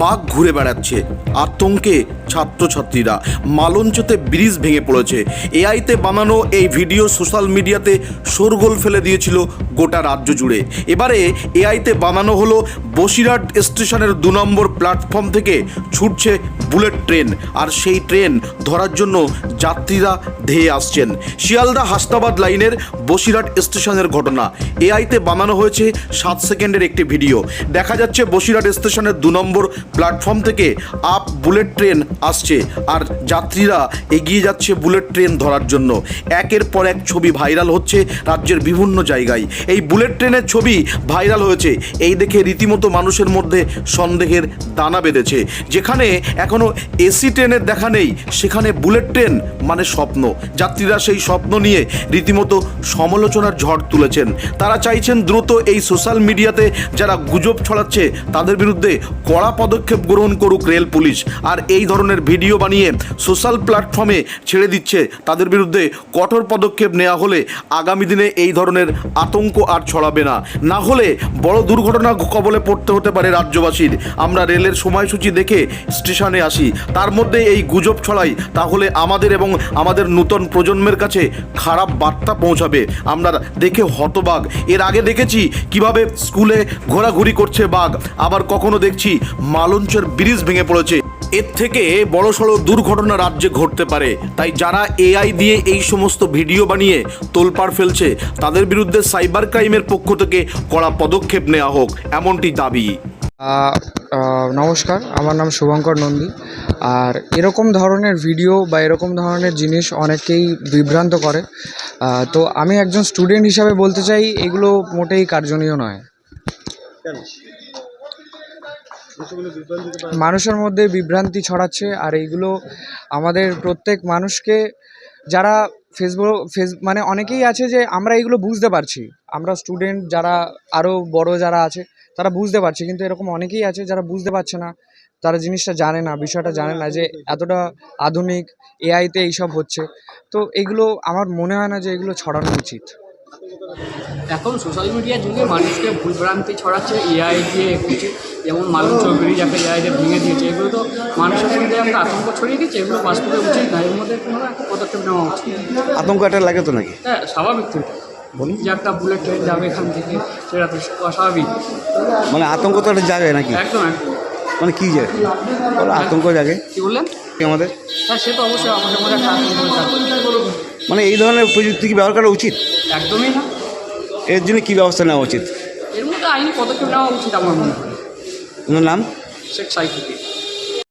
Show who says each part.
Speaker 1: বাঘ ঘুরে বেড়াচ্ছে। আতঙ্কে ছাত্রছাত্রীরা মালঞ্চতে ব্রিজ ভেঙে পড়েছে। এআইতে বানানো এই ভিডিও সোশ্যাল মিডিয়াতে শোরগোল ফেলে দিয়েছিল গোটা রাজ্য জুড়ে। এবারে এআইতে বানানো হলো বসিরহাট স্টেশনের দু নম্বর প্ল্যাটফর্ম থেকে ছুটছে বুলেট ট্রেন আর সেই ট্রেন ধরার জন্য যাত্রীরা ধেয়ে আসছেন। শিয়ালদা হাসনাবাদ লাইনের বসিরহাট স্টেশনের ঘটনা। এআইতে বানানো হয়েছে সাত সেকেন্ডের একটি ভিডিও। দেখা যাচ্ছে বসিরহাট স্টেশনের দু নম্বর প্ল্যাটফর্ম থেকে আপ বুলেট ট্রেন আসছে আর যাত্রীরা এগিয়ে যাচ্ছে বুলেট ট্রেন ধরার জন্য। একের পর এক ছবি ভাইরাল হচ্ছে রাজ্যের বিভিন্ন জায়গায়। এই বুলেট ট্রেনের ছবি ভাইরাল হয়েছে। এই দেখে রীতিমতো মানুষের মধ্যে সন্দেহের দানা বেঁধেছে। যেখানে এখনও এসি ট্রেনের দেখা নেই, সেখানে বুলেট ট্রেন মানে স্বপ্ন। যাত্রীরা সেই স্বপ্ন নিয়ে রীতিমতো সমালোচনার ঝড় তুলেছেন। তারা চাইছেন দ্রুত এই সোশ্যাল মিডিয়াতে যারা গুজব ছড়াচ্ছে, তাদের বিরুদ্ধে কড়া পদক্ষেপ গ্রহণ করুক রেল পুলিশ। আর এই ধরনের ভিডিও বানিয়ে সোশ্যাল প্ল্যাটফর্মে ছেড়ে দিচ্ছে, তাদের বিরুদ্ধে কঠোর পদক্ষেপ নেওয়া হলে আগামী দিনে এই ধরনের আতঙ্ক আর ছড়াবে না। না হলে বড় দুর্ঘটনা কবলে পড়তে হতে পারে রাজ্যবাসীর। আমরা রেলের সময়সূচি দেখে স্টেশনে আসি। তার মধ্যে এই গুজব ছড়াই, তাহলে আমাদের এবং আমাদের নূতন প্রজন্মের কাছে খারাপ বার্তা পৌঁছাবে। আমরা দেখে হতবাগ এর আগে দেখেছি কীভাবে স্কুলে ঘোরাঘুরি করছে বাঘ, আবার কখনো দেখছি মালঞ্চের ব্রিজ ভেঙে পড়েছে। এর থেকে বড়সড় দুর্ঘটনা রাজ্যে ঘটতে পারে। তাই যারা এআই দিয়ে এই সমস্ত ভিডিও বানিয়ে তোলপাড় ফেলছে, তাদের বিরুদ্ধে সাইবার ক্রাইমের পক্ষ থেকে কড়া পদক্ষেপ নেওয়া হোক, এমনটি দাবি।
Speaker 2: নমস্কার, আমার নাম শুভঙ্কর নন্দী। আর এরকম ধরনের ভিডিও বা এরকম ধরনের জিনিস অনেকেই বিভ্রান্ত করে। তো আমি একজন স্টুডেন্ট হিসাবে বলতে চাই, এগুলো মোটেই কার্যনীয় নয়। মানুষের মধ্যে বিভ্রান্তি ছড়াচ্ছে, আর এইগুলো আমাদের প্রত্যেক মানুষকে যারা ফেসবুক ফেস মানে অনেকেই আছে যে আমরা এইগুলো বুঝতে পারছি। আমরা স্টুডেন্ট যারা আরও বড় যারা আছে, তারা বুঝতে পারছে। কিন্তু এরকম অনেকেই আছে যারা বুঝতে পারছে না। তারা জিনিসটা জানে না, বিষয়টা জানে না যে এতটা আধুনিক এআইতে এইসব হচ্ছে। তো এগুলো আমার মনে হয় না যে এগুলো ছড়ানো উচিত।
Speaker 3: এখন সোশ্যাল মিডিয়ার যুগে মানুষকে ভুলভ্রান্তি ছড়াচ্ছে এআই দিয়ে একুচে যেমন মানুষ চৌধুরী যাকে এআই দিয়ে ভেঙে দিয়েছে এগুলো তো মানুষের মধ্যে একটা আতঙ্ক ছড়িয়ে দিচ্ছে এগুলো বাস্তবে উচিত না এর মধ্যে কোনো একটা পদক্ষেপ নেওয়া উচিত।
Speaker 4: আতঙ্ক একটা লাগে তো নাকি?
Speaker 3: হ্যাঁ স্বাভাবিক তো।
Speaker 4: বলুন।
Speaker 3: যে একটা বুলেট ট্রেন যাবে এখান থেকে সেটা তো অস্বাভাবিক।
Speaker 4: মানে আতঙ্ক তো একটা জাগে নাকি?
Speaker 3: একদম
Speaker 4: মানে কী বলো আতঙ্ক জাগে।
Speaker 3: কী বললেন?
Speaker 4: কি আমাদের?
Speaker 3: হ্যাঁ সে তো অবশ্যই আমাদের মধ্যে একটা আতঙ্ক
Speaker 4: মানে এই ধরনের প্রযুক্তি কি ব্যবহার করা উচিত?
Speaker 3: একদমই না।
Speaker 4: এর জন্য কী ব্যবস্থা নেওয়া উচিত?
Speaker 3: এর মধ্যে আইনি পদক্ষেপ নেওয়া উচিত আমার মনে হয়।
Speaker 4: নাম?
Speaker 3: শেখ সাইফুদ্দিন।